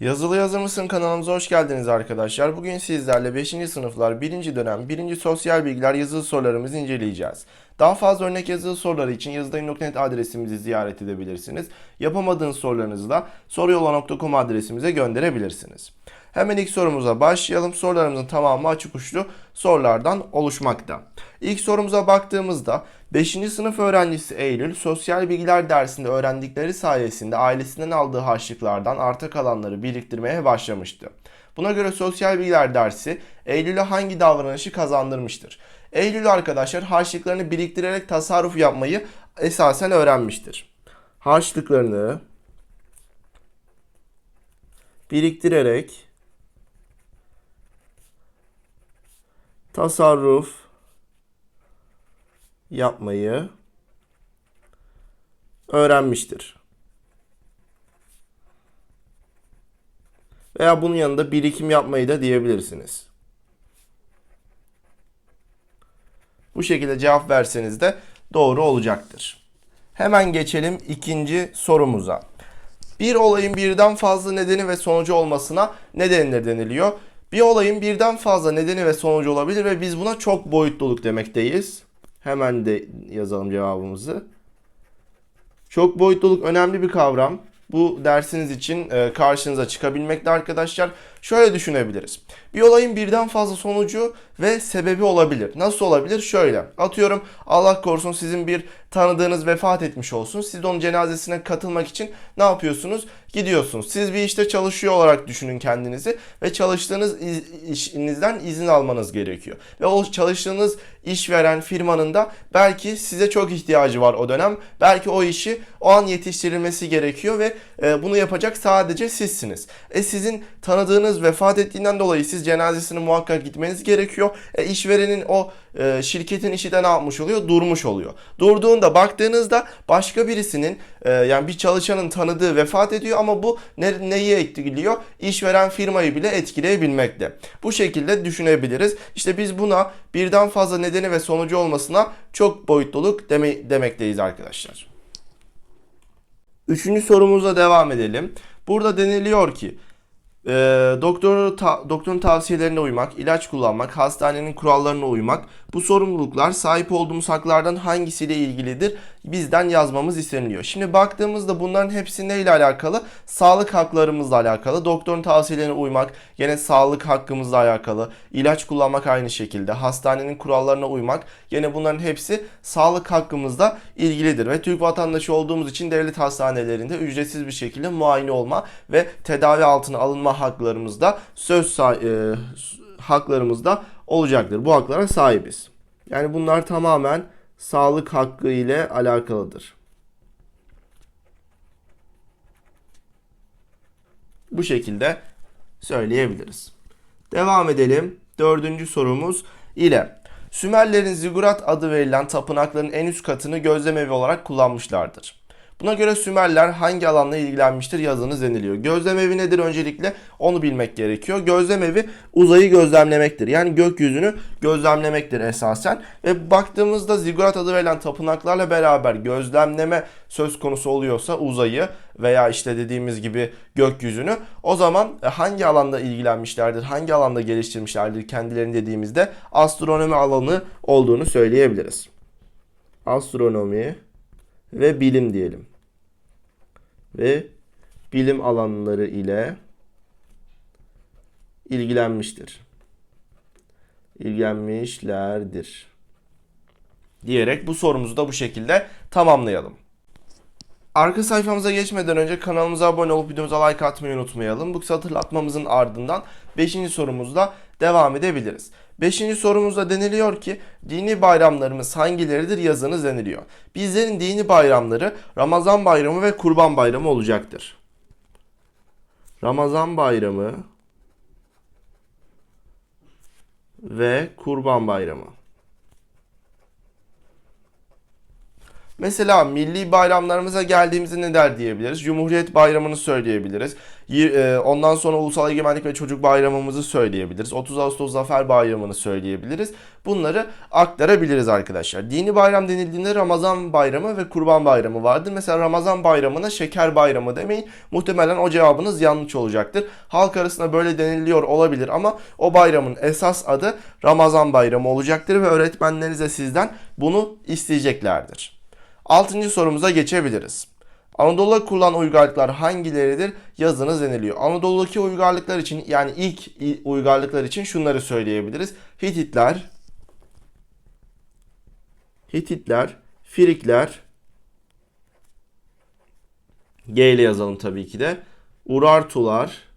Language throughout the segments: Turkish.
Yazılı Yazır mısın kanalımıza hoş geldiniz arkadaşlar. Bugün sizlerle 5. sınıflar 1. dönem 1. sosyal bilgiler yazılı sorularımızı inceleyeceğiz. Daha fazla örnek yazılı soruları için yazıdayım.net adresimizi ziyaret edebilirsiniz. Yapamadığınız sorularınızı da soruyola.com adresimize gönderebilirsiniz. Hemen ilk sorumuza başlayalım. Sorularımızın tamamı açık uçlu sorulardan oluşmakta. İlk sorumuza baktığımızda 5. sınıf öğrencisi Eylül sosyal bilgiler dersinde öğrendikleri sayesinde ailesinden aldığı harçlıklardan arta kalanları biriktirmeye başlamıştı. Buna göre sosyal bilgiler dersi Eylül'e hangi davranışı kazandırmıştır? Eylül arkadaşlar harçlıklarını biriktirerek tasarruf yapmayı esasen öğrenmiştir. Harçlıklarını biriktirerek tasarruf yapmayı öğrenmiştir. Veya bunun yanında birikim yapmayı da diyebilirsiniz. Bu şekilde cevap verseniz de doğru olacaktır. Hemen geçelim ikinci sorumuza. Bir olayın birden fazla nedeni ve sonucu olmasına ne denilir deniliyor? Bir olayın birden fazla nedeni ve sonucu olabilir ve biz buna çok boyutluluk demekteyiz. Hemen de yazalım cevabımızı. Çok boyutluluk önemli bir kavram. Bu dersiniz için e, karşınıza çıkabilmekte arkadaşlar. Şöyle düşünebiliriz. Bir olayın birden fazla sonucu ve sebebi olabilir. Nasıl olabilir? Şöyle. Atıyorum Allah korusun sizin bir tanıdığınız vefat etmiş olsun. Siz de onun cenazesine katılmak için ne yapıyorsunuz? Gidiyorsunuz. Siz bir işte çalışıyor olarak düşünün kendinizi ve çalıştığınız iz- işinizden izin almanız gerekiyor. Ve o çalıştığınız işveren firmanın da belki size çok ihtiyacı var o dönem. Belki o işi o an yetiştirilmesi gerekiyor ve e, bunu yapacak sadece sizsiniz. E sizin tanıdığınız vefat ettiğinden dolayı siz cenazesine muhakkak gitmeniz gerekiyor. E işverenin o e, şirketin işi de ne yapmış oluyor? Durmuş oluyor. Durduğunda baktığınızda başka birisinin e, yani bir çalışanın tanıdığı vefat ediyor ama bu ne, neyi etkiliyor? İşveren firmayı bile etkileyebilmekte. Bu şekilde düşünebiliriz. İşte biz buna birden fazla nedeni ve sonucu olmasına çok boyutluluk deme, demekteyiz arkadaşlar. Üçüncü sorumuza devam edelim. Burada deniliyor ki e, doktor ta- doktorun tavsiyelerine uymak, ilaç kullanmak, hastanenin kurallarına uymak bu sorumluluklar sahip olduğumuz haklardan hangisiyle ilgilidir? Bizden yazmamız isteniliyor. Şimdi baktığımızda bunların hepsi neyle alakalı? Sağlık haklarımızla alakalı. Doktorun tavsiyelerine uymak gene sağlık hakkımızla alakalı. İlaç kullanmak aynı şekilde. Hastanenin kurallarına uymak gene bunların hepsi sağlık hakkımızla ilgilidir. Ve Türk vatandaşı olduğumuz için devlet hastanelerinde ücretsiz bir şekilde muayene olma ve tedavi altına alınma haklarımızda söz e, haklarımızda olacaktır. Bu haklara sahibiz. Yani bunlar tamamen sağlık hakkı ile alakalıdır. Bu şekilde söyleyebiliriz. Devam edelim. Dördüncü sorumuz ile. Sümerlerin zigurat adı verilen tapınakların en üst katını gözlemevi olarak kullanmışlardır. Buna göre Sümerler hangi alanla ilgilenmiştir yazınız deniliyor. Gözlemevi nedir öncelikle onu bilmek gerekiyor. Gözlemevi uzayı gözlemlemektir. Yani gökyüzünü gözlemlemektir esasen. Ve baktığımızda zigurat adı verilen tapınaklarla beraber gözlemleme söz konusu oluyorsa uzayı veya işte dediğimiz gibi gökyüzünü o zaman hangi alanda ilgilenmişlerdir, hangi alanda geliştirmişlerdir kendilerini dediğimizde astronomi alanı olduğunu söyleyebiliriz. Astronomi ve bilim diyelim. Ve bilim alanları ile ilgilenmiştir. İlgilenmişlerdir. Diyerek bu sorumuzu da bu şekilde tamamlayalım. Arka sayfamıza geçmeden önce kanalımıza abone olup videomuza like atmayı unutmayalım. Bu kısa hatırlatmamızın ardından 5. sorumuzla devam edebiliriz. 5. sorumuzda deniliyor ki dini bayramlarımız hangileridir yazınız deniliyor. Bizlerin dini bayramları Ramazan bayramı ve Kurban bayramı olacaktır. Ramazan bayramı ve Kurban bayramı. Mesela milli bayramlarımıza geldiğimizde ne der diyebiliriz? Cumhuriyet Bayramı'nı söyleyebiliriz. E, Ondan sonra Ulusal Egemenlik ve Çocuk Bayramımızı söyleyebiliriz. 30 Ağustos Zafer Bayramı'nı söyleyebiliriz. Bunları aktarabiliriz arkadaşlar. Dini bayram denildiğinde Ramazan Bayramı ve Kurban Bayramı vardır. Mesela Ramazan Bayramı'na Şeker Bayramı demeyin. Muhtemelen o cevabınız yanlış olacaktır. Halk arasında böyle deniliyor olabilir ama o bayramın esas adı Ramazan Bayramı olacaktır ve öğretmenleriniz de sizden bunu isteyeceklerdir. Altıncı sorumuza geçebiliriz. Anadolu'da kurulan uygarlıklar hangileridir? Yazınız deniliyor. Anadolu'daki uygarlıklar için yani ilk uygarlıklar için şunları söyleyebiliriz. Hititler, Hititler, Frikler, G ile yazalım tabii ki de. Urartular,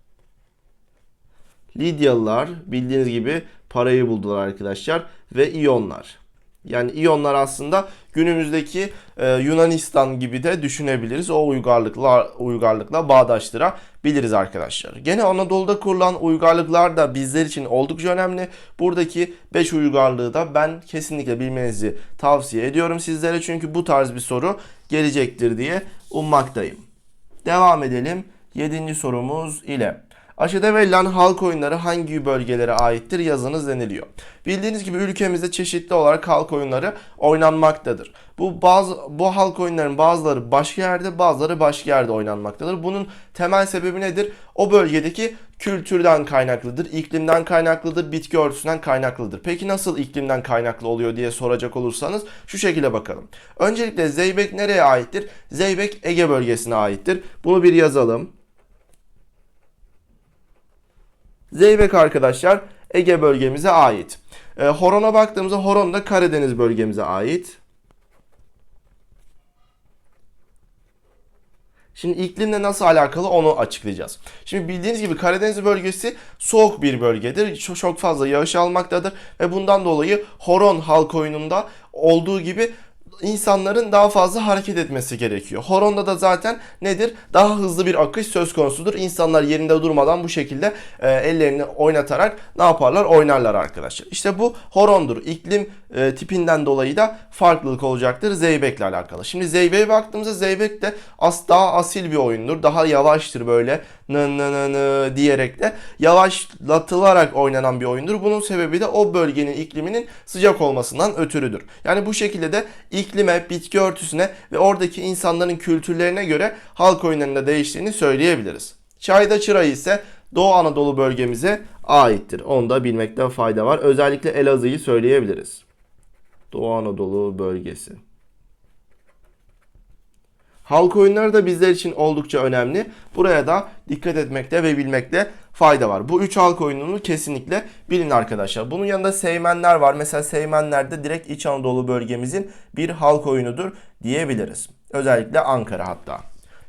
Lidyalılar bildiğiniz gibi parayı buldular arkadaşlar ve İyonlar. Yani İyonlar aslında günümüzdeki e, Yunanistan gibi de düşünebiliriz. O uygarlıkla uygarlıkla bağdaştırabiliriz arkadaşlar. Gene Anadolu'da kurulan uygarlıklar da bizler için oldukça önemli. Buradaki 5 uygarlığı da ben kesinlikle bilmenizi tavsiye ediyorum sizlere. Çünkü bu tarz bir soru gelecektir diye ummaktayım. Devam edelim 7. sorumuz ile. Aşağıda verilen halk oyunları hangi bölgelere aittir yazınız deniliyor. Bildiğiniz gibi ülkemizde çeşitli olarak halk oyunları oynanmaktadır. Bu bazı bu halk oyunların bazıları başka yerde, bazıları başka yerde oynanmaktadır. Bunun temel sebebi nedir? O bölgedeki kültürden kaynaklıdır, iklimden kaynaklıdır, bitki örtüsünden kaynaklıdır. Peki nasıl iklimden kaynaklı oluyor diye soracak olursanız şu şekilde bakalım. Öncelikle Zeybek nereye aittir? Zeybek Ege bölgesine aittir. Bunu bir yazalım. Zeybek arkadaşlar Ege bölgemize ait. E, Horon'a baktığımızda Horon da Karadeniz bölgemize ait. Şimdi iklimle nasıl alakalı onu açıklayacağız. Şimdi bildiğiniz gibi Karadeniz bölgesi soğuk bir bölgedir. Çok, fazla yağış almaktadır ve bundan dolayı horon halk oyununda olduğu gibi insanların daha fazla hareket etmesi gerekiyor. Horonda da zaten nedir? Daha hızlı bir akış söz konusudur. İnsanlar yerinde durmadan bu şekilde e, ellerini oynatarak ne yaparlar? Oynarlar arkadaşlar. İşte bu horondur. İklim e, tipinden dolayı da farklılık olacaktır Zeybek'le alakalı. Şimdi Zeybek'e baktığımızda Zeybek de as daha asil bir oyundur. Daha yavaştır böyle nı nı nı nı diyerek de yavaşlatılarak oynanan bir oyundur. Bunun sebebi de o bölgenin ikliminin sıcak olmasından ötürüdür. Yani bu şekilde de iklime, bitki örtüsüne ve oradaki insanların kültürlerine göre halk oyunlarında değiştiğini söyleyebiliriz. Çayda Çırayı ise Doğu Anadolu bölgemize aittir. Onu da bilmekte fayda var. Özellikle Elazığ'ı söyleyebiliriz. Doğu Anadolu bölgesi. Halk oyunları da bizler için oldukça önemli. Buraya da dikkat etmekte ve bilmekte fayda var. Bu üç halk oyununu kesinlikle bilin arkadaşlar. Bunun yanında Seymenler var. Mesela Seymenler de direkt İç Anadolu bölgemizin bir halk oyunudur diyebiliriz. Özellikle Ankara hatta.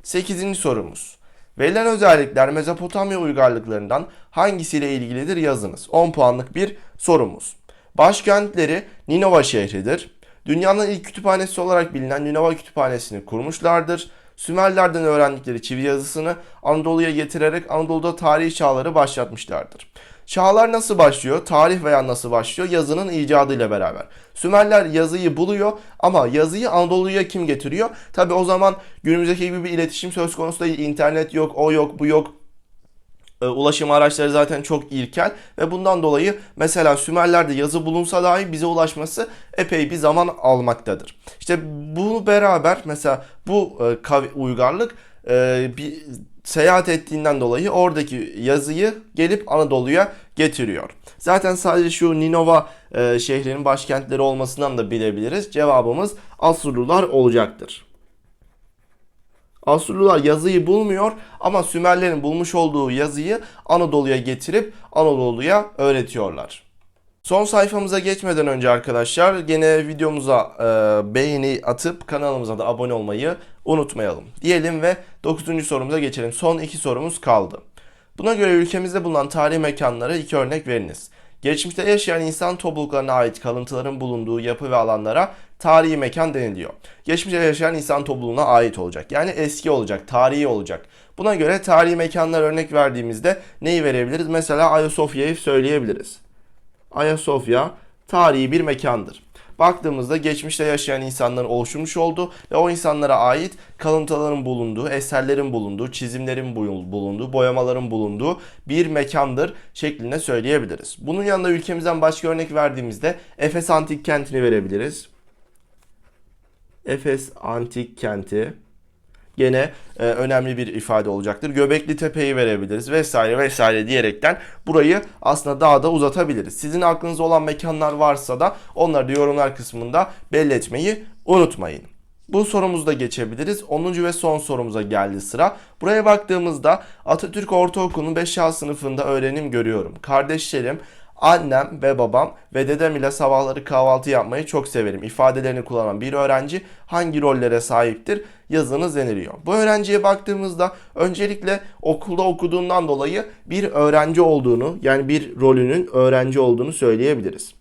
8. sorumuz. Verilen özellikler Mezopotamya uygarlıklarından hangisiyle ilgilidir yazınız. 10 puanlık bir sorumuz. Başkentleri Ninova şehridir. Dünyanın ilk kütüphanesi olarak bilinen Ninova Kütüphanesi'ni kurmuşlardır. Sümerlerden öğrendikleri çivi yazısını Anadolu'ya getirerek Anadolu'da tarihi çağları başlatmışlardır. Çağlar nasıl başlıyor? Tarih veya nasıl başlıyor? Yazının icadıyla beraber. Sümerler yazıyı buluyor ama yazıyı Anadolu'ya kim getiriyor? Tabi o zaman günümüzdeki gibi bir iletişim söz konusu değil. İnternet yok, o yok, bu yok e, ulaşım araçları zaten çok ilkel ve bundan dolayı mesela Sümerler'de yazı bulunsa dahi bize ulaşması epey bir zaman almaktadır. İşte bunu beraber mesela bu e, uygarlık e, bir seyahat ettiğinden dolayı oradaki yazıyı gelip Anadolu'ya getiriyor. Zaten sadece şu Ninova şehrinin başkentleri olmasından da bilebiliriz. Cevabımız Asurlular olacaktır. Asurlular yazıyı bulmuyor ama Sümerlerin bulmuş olduğu yazıyı Anadolu'ya getirip Anadolu'ya öğretiyorlar. Son sayfamıza geçmeden önce arkadaşlar gene videomuza e, beğeni atıp kanalımıza da abone olmayı unutmayalım. Diyelim ve 9. sorumuza geçelim. Son iki sorumuz kaldı. Buna göre ülkemizde bulunan tarihi mekanlara iki örnek veriniz. Geçmişte yaşayan insan topluluklarına ait kalıntıların bulunduğu yapı ve alanlara tarihi mekan deniliyor. Geçmişte yaşayan insan topluluğuna ait olacak. Yani eski olacak, tarihi olacak. Buna göre tarihi mekanlar örnek verdiğimizde neyi verebiliriz? Mesela Ayasofya'yı söyleyebiliriz. Ayasofya tarihi bir mekandır. baktığımızda geçmişte yaşayan insanların oluşmuş olduğu ve o insanlara ait kalıntıların bulunduğu, eserlerin bulunduğu, çizimlerin bul- bulunduğu, boyamaların bulunduğu bir mekandır şeklinde söyleyebiliriz. Bunun yanında ülkemizden başka örnek verdiğimizde Efes Antik Kenti'ni verebiliriz. Efes Antik Kenti gene e, önemli bir ifade olacaktır. Göbekli Tepe'yi verebiliriz vesaire vesaire diyerekten burayı aslında daha da uzatabiliriz. Sizin aklınızda olan mekanlar varsa da onları da yorumlar kısmında belli etmeyi unutmayın. Bu sorumuzu da geçebiliriz. 10. ve son sorumuza geldi sıra. Buraya baktığımızda Atatürk Ortaokulu'nun 5A sınıfında öğrenim görüyorum. Kardeşlerim, annem ve babam ve dedem ile sabahları kahvaltı yapmayı çok severim. İfadelerini kullanan bir öğrenci hangi rollere sahiptir? Yazınız deniliyor. Bu öğrenciye baktığımızda öncelikle okulda okuduğundan dolayı bir öğrenci olduğunu yani bir rolünün öğrenci olduğunu söyleyebiliriz.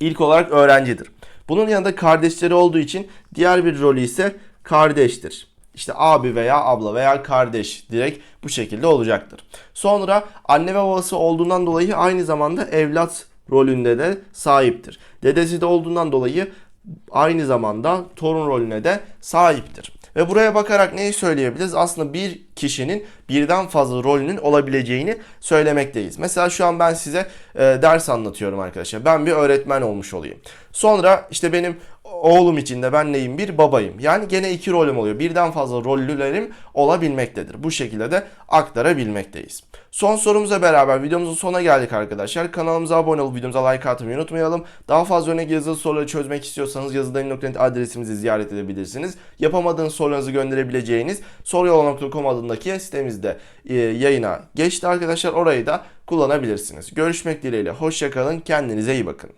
İlk olarak öğrencidir. Bunun yanında kardeşleri olduğu için diğer bir rolü ise kardeştir. İşte abi veya abla veya kardeş direkt bu şekilde olacaktır. Sonra anne ve babası olduğundan dolayı aynı zamanda evlat rolünde de sahiptir. Dedesi de olduğundan dolayı aynı zamanda torun rolüne de sahiptir. Ve buraya bakarak neyi söyleyebiliriz? Aslında bir kişinin birden fazla rolünün olabileceğini söylemekteyiz. Mesela şu an ben size e, ders anlatıyorum arkadaşlar. Ben bir öğretmen olmuş olayım. Sonra işte benim oğlum için de ben neyim? Bir babayım. Yani gene iki rolüm oluyor. Birden fazla rollülerim olabilmektedir. Bu şekilde de aktarabilmekteyiz. Son sorumuza beraber videomuzun sonuna geldik arkadaşlar. Kanalımıza abone olup videomuza like atmayı unutmayalım. Daha fazla örnek yazılı soruları çözmek istiyorsanız yazıların.net adresimizi ziyaret edebilirsiniz. Yapamadığınız sorularınızı gönderebileceğiniz soruyola.com adındaki sitemizde e, yayına geçti arkadaşlar. Orayı da kullanabilirsiniz. Görüşmek dileğiyle. Hoşçakalın. Kendinize iyi bakın.